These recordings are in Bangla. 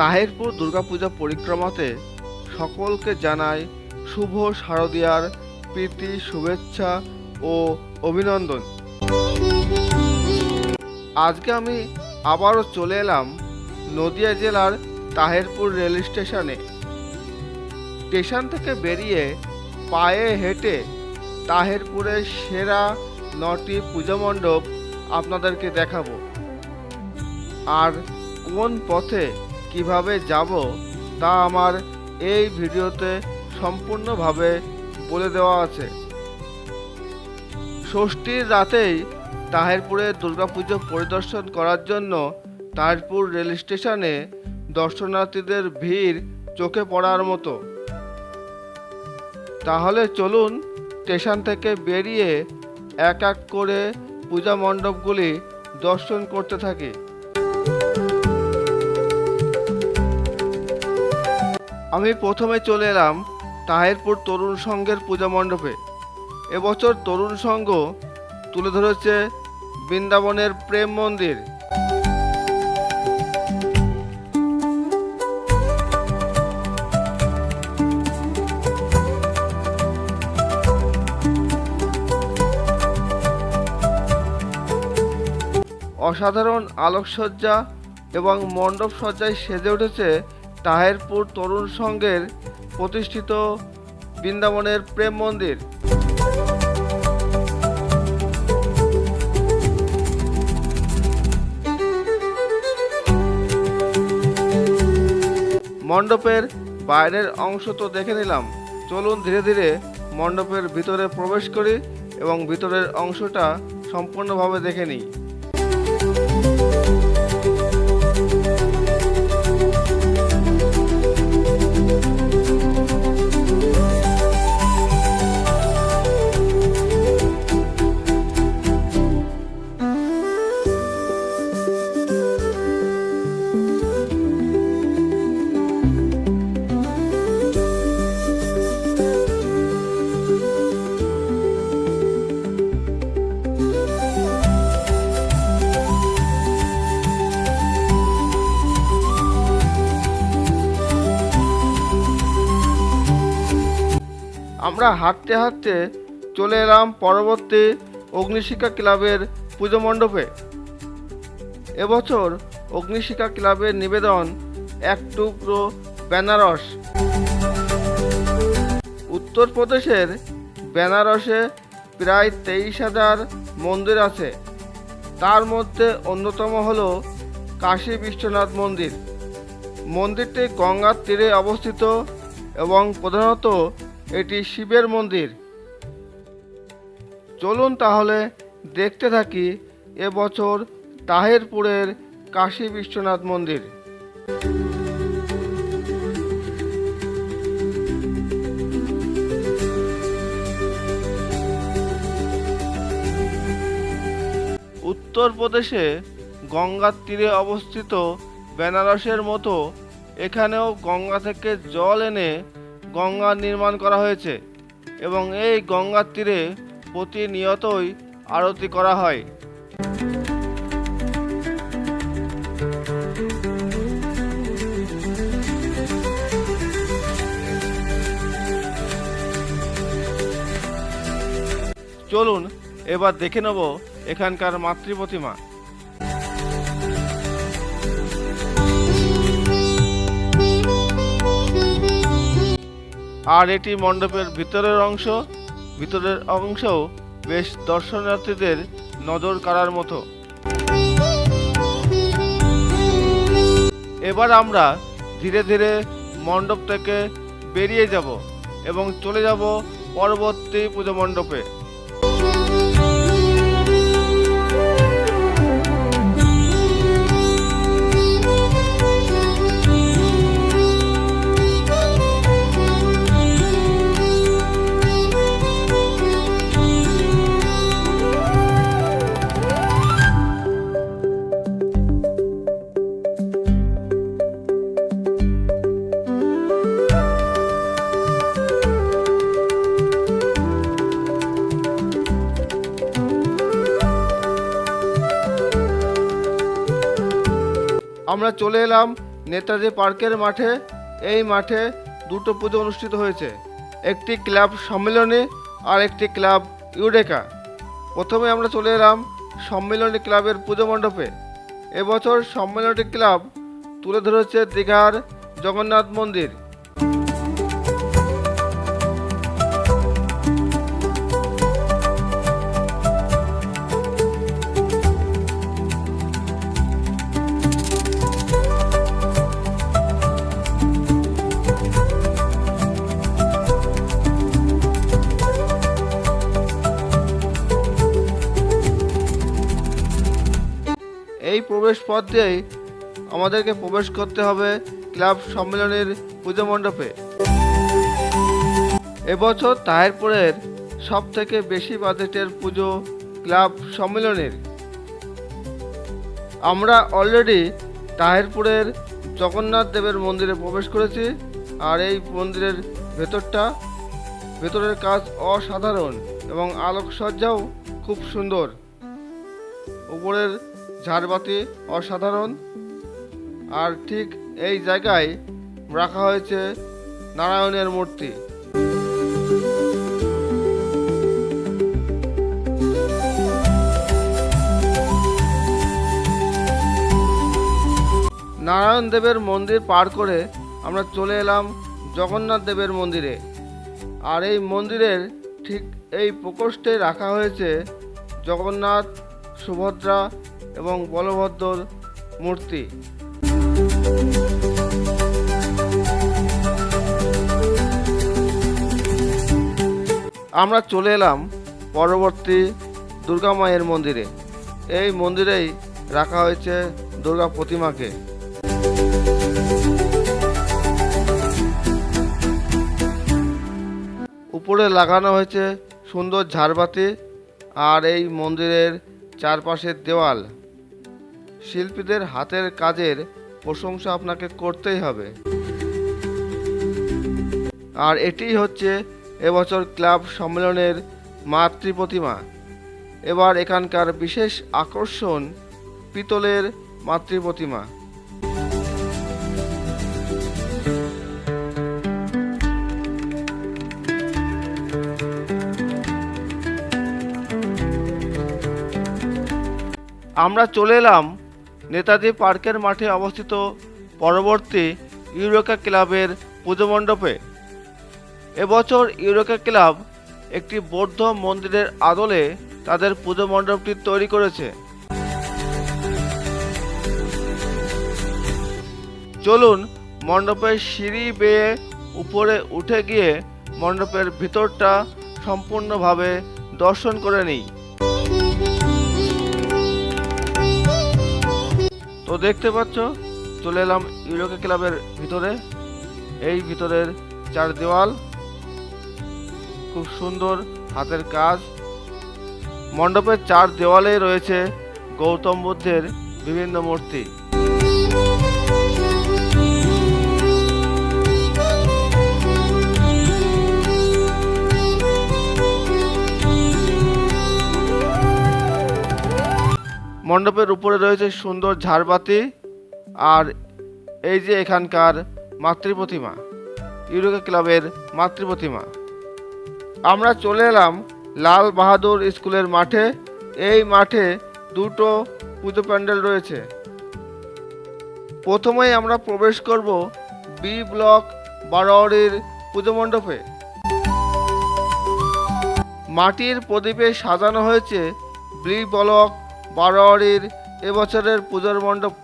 তাহিরপুর দুর্গাপূজা পরিক্রমাতে সকলকে জানাই শুভ শারদীয়ার প্রীতি, শুভেচ্ছা ও অভিনন্দন। আজকে আমি আবারও চলে এলাম নদিয়া জেলার তাহেরপুর রেল স্টেশনে। স্টেশন থেকে বেরিয়ে পায়ে হেঁটে তাহেরপুরের সেরা নটি পূজা মণ্ডপ আপনাদেরকে দেখাবো। আর কোন পথে কীভাবে যাব তা আমার এই ভিডিওতে সম্পূর্ণভাবে বলে দেওয়া আছে। ষষ্ঠীর রাতেই তাহেরপুরে দুর্গাপুজো পরিদর্শন করার জন্য তাহেরপুর রেল স্টেশনে দর্শনার্থীদের ভিড় চোখে পড়ার মতো। তাহলে চলুন স্টেশন থেকে বেরিয়ে এক এক করে পূজা মণ্ডপগুলি দর্শন করতে থাকি। আমি প্রথমে চলে এলাম তাহেরপুর তরুণ সংঘের পূজা মণ্ডপে। এবছর তরুণ সংঘ তুলে ধরেছে বৃন্দাবনের প্রেম মন্দির। অসাধারণ আলোকসজ্জা এবং মণ্ডপ সজ্জায় সেজে উঠেছে তাহেরপুর তরুণ সংঘের প্রতিষ্ঠিত বৃন্দাবনের প্রেম মন্দির। মণ্ডপের বাইরের অংশ তো দেখে নিলাম। চলুন ধীরে ধীরে মণ্ডপের ভিতরে প্রবেশ করি এবং ভিতরের অংশটা সম্পূর্ণভাবে দেখে নিই। আমরা হাঁটতে হাঁটতে চলে এলাম পরবর্তী অগ্নিশিখা ক্লাবের পুজো মণ্ডপে। এবছর অগ্নিশিখা ক্লাবের নিবেদন, এক টুকরো বেনারস। উত্তরপ্রদেশের বেনারসে প্রায় তেইশ হাজার মন্দির আছে। তার মধ্যে অন্যতম হল কাশী বিশ্বনাথ মন্দির। মন্দিরটি গঙ্গার তীরে অবস্থিত এবং প্রধানত এটি শিবের মন্দির। চলুন তাহলে দেখতে থাকি এবছর তাহেরপুরের কাশী বিশ্বনাথ মন্দির। উত্তরপ্রদেশে গঙ্গার তীরে অবস্থিত বেনারসের মতো, এখানেও গঙ্গা থেকে জল এনে গঙ্গা নির্মাণ করা হয়েছে এবং এই গঙ্গার তীরে প্রতিনিয়তই আরতি করা হয়। চলুন, এবার দেখে নেব এখানকার মাতৃ প্রতিমা আর এটি মণ্ডপের ভিতরের অংশ। ভিতরের অংশও বেশ দর্শনার্থীদের নজর কাড়ার মতো। এবার আমরা ধীরে ধীরে মণ্ডপ থেকে বেরিয়ে যাব এবং চলে যাব পরবর্তী পুজো মণ্ডপে। আমরা চলে এলাম নেতাজি পার্কের মাঠে। এই মাঠে দুটো পুজো অনুষ্ঠিত হয়েছে। একটি ক্লাব সম্মেলনী আর একটি ক্লাব ইউডেকা প্রথমে আমরা চলে এলাম সম্মেলনী ক্লাবের পুজো মণ্ডপে। এবছর সম্মেলনী ক্লাব তুলে ধরেছে দীঘার জগন্নাথ মন্দির। এই প্রবেশ পথ দিয়েই আমাদেরকে প্রবেশ করতে হবে ক্লাব সম্মেলনের পুজো মণ্ডপে। এবছর তাহেরপুরের সব থেকে বেশি বাজেটের পুজো ক্লাব সম্মেলনের। আমরা অলরেডি তাহেরপুরের জগন্নাথ দেবের মন্দিরে প্রবেশ করেছি আর এই মন্দিরের ভেতরটা, ভেতরের কাজ অসাধারণ এবং আলোকসজ্জাও খুব সুন্দর। উপরের ঝাড়বাতি অসাধারণ। আর ঠিক এই জায়গায় রাখা হয়েছে নারায়ণের মূর্তি। নারায়ণ দেবের মন্দির পার করে আমরা চলে এলাম জগন্নাথ দেবের মন্দিরে। আর এই মন্দিরের ঠিক এই প্রকোষ্ঠে রাখা হয়েছে জগন্নাথ, সুভদ্রা এবং বলভদ্রর মূর্তি। আমরা চলে এলাম পরবর্তী দুর্গা মায়ের মন্দিরে। এই মন্দিরেই রাখা হয়েছে দুর্গা প্রতিমাকে। উপরে লাগানো হয়েছে সুন্দর ঝাড়বাতি আর এই মন্দিরের চারপাশের দেওয়াল। শিল্পীদের হাতের কাজের প্রশংসা আপনাকে করতেই হবে। আর এটিই হচ্ছে এবছর ক্লাব সম্মেলনের মাতৃ প্রতিমা। এবার এখানকার বিশেষ আকর্ষণ পিতলের মাতৃ প্রতিমা। আমরা চলে এলাম নেতাজি পার্কের মাঠে অবস্থিত পরবর্তী ইউরোকা ক্লাবের পুজো মণ্ডপে। এবছর ইউরোকা ক্লাব একটি বৌদ্ধ মন্দিরের আদলে তাদের পুজো মণ্ডপটি তৈরি করেছে। চলুন মণ্ডপের সিঁড়ি বেয়ে উপরে উঠে গিয়ে মণ্ডপের ভিতরটা সম্পূর্ণভাবে দর্শন করে নিই। তো দেখতে পাচ্ছ, চলে এলাম ইউরোকে ক্লাবের ভিতরে। এই ভিতরের চার দেওয়াল, খুব সুন্দর হাতের কাজ। মণ্ডপের চার দেওয়ালে রয়েছে গৌতম বুদ্ধের বিভিন্ন মূর্তি। মণ্ডপের উপরে রয়েছে সুন্দর ঝাড়বাতি আর এই যে এখানকার মাতৃ প্রতিমা ইউরোকা ক্লাবের মাতৃ প্রতিমা আমরা চলে এলাম লাল বাহাদুর স্কুলের মাঠে। এই মাঠে দুটো পুজো প্যান্ডেল রয়েছে। প্রথমেই আমরা প্রবেশ করব বি ব্লক বারোয়ারির পুজো মণ্ডপে। মাটির প্রদীপে সাজানো হয়েছে বি ব্লক বারোয়ারির এবছরের পুজোর মণ্ডপ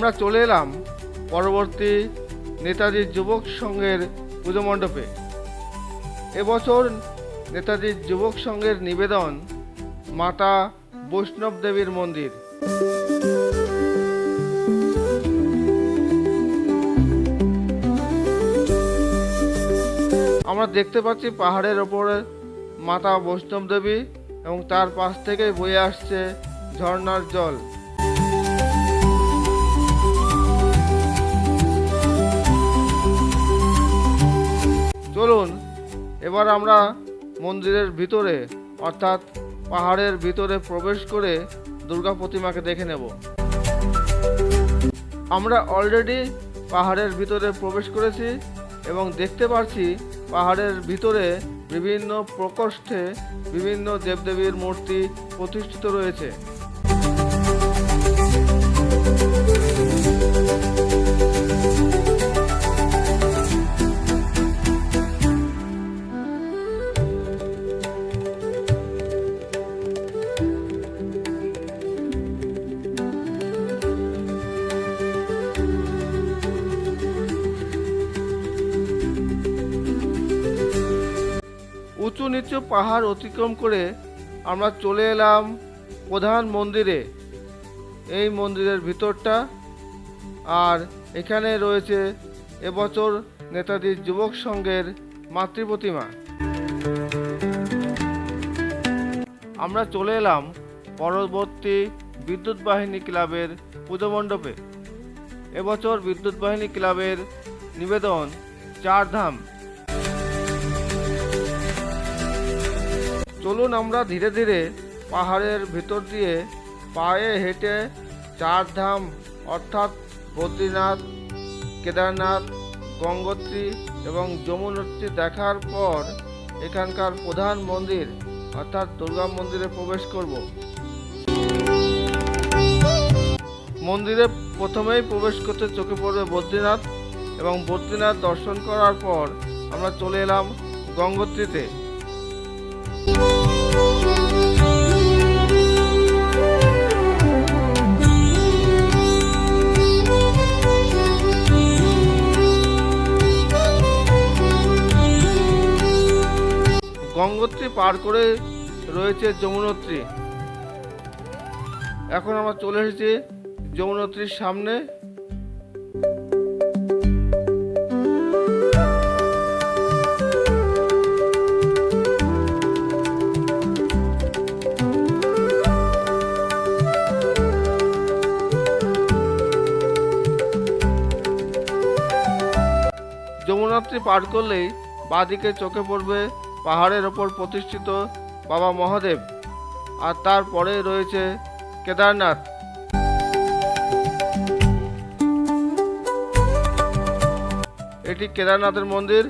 আমরা চলে এলাম পরবর্তী নেতাজি যুবক সংঘের পুজো মণ্ডপে। এবছর নেতাজি যুবক সংঘের নিবেদন মাতা বৈষ্ণব দেবীর মন্দির। আমরা দেখতে পাচ্ছি পাহাড়ের ওপরে মাতা বৈষ্ণব দেবী এবং তার পাশ থেকে বয়ে আসছে ঝর্ণার জল। চলুন এবার আমরা মন্দিরের ভিতরে, অর্থাৎ পাহাড়ের ভিতরে প্রবেশ করে দুর্গা প্রতিমাকে দেখে নেব। আমরা অলরেডি পাহাড়ের ভিতরে প্রবেশ করেছি এবং দেখতে পাচ্ছি পাহাড়ের ভিতরে বিভিন্ন প্রকোষ্ঠে বিভিন্ন দেবদেবীর মূর্তি প্রতিষ্ঠিত রয়েছে। উঁচু নিচু পাহাড় অতিক্রম করে আমরা চলে এলাম প্রধান মন্দিরে। এই মন্দিরের ভিতরটা। আর এখানে রয়েছে এবছর নেতাজি যুবক সংঘের মাতৃ প্রতিমা আমরা চলে এলাম পরবর্তী বিদ্যুৎ বাহিনী ক্লাবের পুজো মণ্ডপে। এবছর বিদ্যুৎ বাহিনী ক্লাবের নিবেদন চার ধাম চলুন আমরা ধীরে ধীরে পাহাড়ের ভিতর দিয়ে পায়ে হেঁটে চার ধাম অর্থাৎ বদ্রীনাথ, কেদারনাথ, গঙ্গোত্রী এবং যমুনোত্রী দেখার পর এখানকার প্রধান মন্দির, অর্থাৎ দুর্গা মন্দিরে প্রবেশ করব। মন্দিরে প্রথমেই প্রবেশ করতে চোখে পড়বে বদ্রীনাথ এবং বদ্রীনাথ দর্শন করার পর আমরা চলে এলাম গঙ্গোত্রীতে। গঙ্গোত্রী পার করে রয়েছে যমুনোত্রী। এখন আমরা চলে এসেছি যমুনোত্রীর সামনে। যমুনাত্রী পার করলেই বাঁদিকে চোখে পড়বে পাহাড়ের ওপর প্রতিষ্ঠিত বাবা মহাদেব। আর তারপরে রয়েছে কেদারনাথ। এটি কেদারনাথের মন্দির।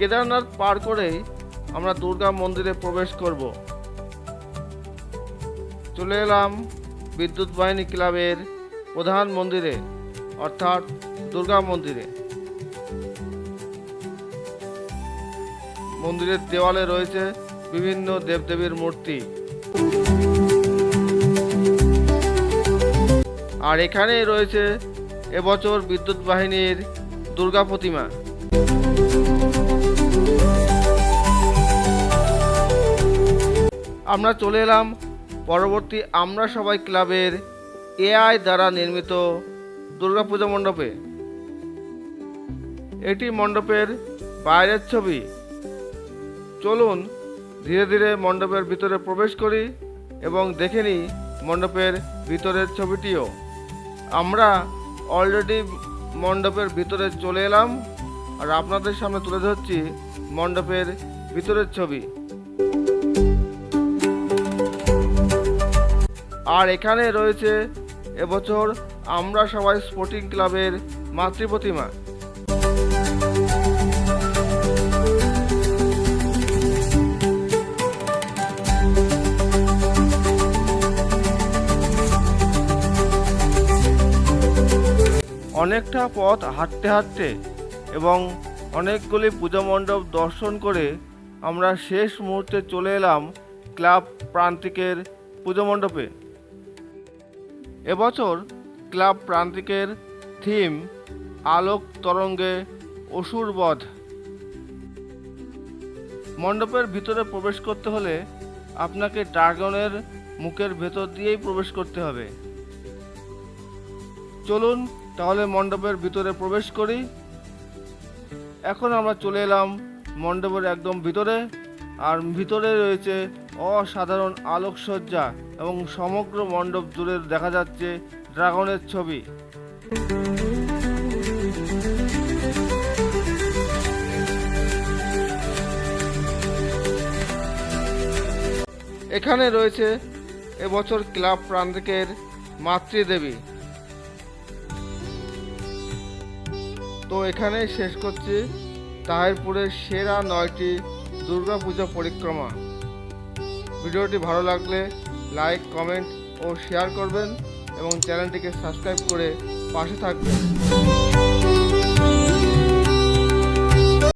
কেদারনাথ পার করেই আমরা দুর্গা মন্দিরে প্রবেশ করব। চলে এলাম বিদ্যুৎ বাহিনী ক্লাবের প্রধান মন্দিরে, অর্থাৎ দুর্গা মন্দিরে। মন্দিরের দেওয়ালে রয়েছে বিভিন্ন দেবদেবীর মূর্তি। আর এখানেই রয়েছে এবছর বিদ্যুৎ বাহিনীর দুর্গা প্রতিমা। আমরা চলে এলাম। পরবর্তী আমরা সবাই ক্লাবের এআই দ্বারা নির্মিত দুর্গাপূজা মণ্ডপে। এটি মণ্ডপের বাইরের ছবি। চলুন ধীরে ধীরে মণ্ডপের ভিতরে প্রবেশ করি এবং দেখে নিই মণ্ডপের ভিতরের ছবিটিও। আমরা অলরেডি মণ্ডপের ভিতরে চলে এলাম আর আপনাদের সামনে তুলে ধরছি মণ্ডপের ভিতরের ছবি। আর এখানে রয়েছে এবছর আমরা সবাই স্পোর্টিং ক্লাবের মাতৃ প্রতিমা। অনেকটা পথ হাঁটতে হাঁটতে এবং অনেকগুলি পূজা মণ্ডপ দর্শন করে আমরা শেষ মুহূর্তে চলে এলাম ক্লাব প্রান্তিকের পুজো মণ্ডপে। এবছর ক্লাব প্রান্তিকের থিম আলোক তরঙ্গে অসুর বধ। মণ্ডপের ভিতরে প্রবেশ করতে হলে আপনাকে ড্রাগনের মুখের ভেতর দিয়েই প্রবেশ করতে হবে। চলুন তাহলে মণ্ডপের ভিতরে প্রবেশ করি। এখন আমরা চলে এলাম মণ্ডপের একদম ভিতরে, আর ভিতরে রয়েছে অসাধারণ আলোকসজ্জা এবং সমগ্র মণ্ডপ জুড়ে দেখা যাচ্ছে ড্রাগনের ছবি। এখানে রয়েছে এবছর ক্লাব প্রান্তিকের মাতৃদেবী। তো এখানেই শেষ করছি। তাহিরপুরের সেরা নয়টি দুর্গাপূজা পরিক্রমা। ভিডিওটি ভালো লাগলে লাইক কমেন্ট ও শেয়ার করবেন এবং চ্যানেলটিকে সাবস্ক্রাইব করে পাশে থাকবেন।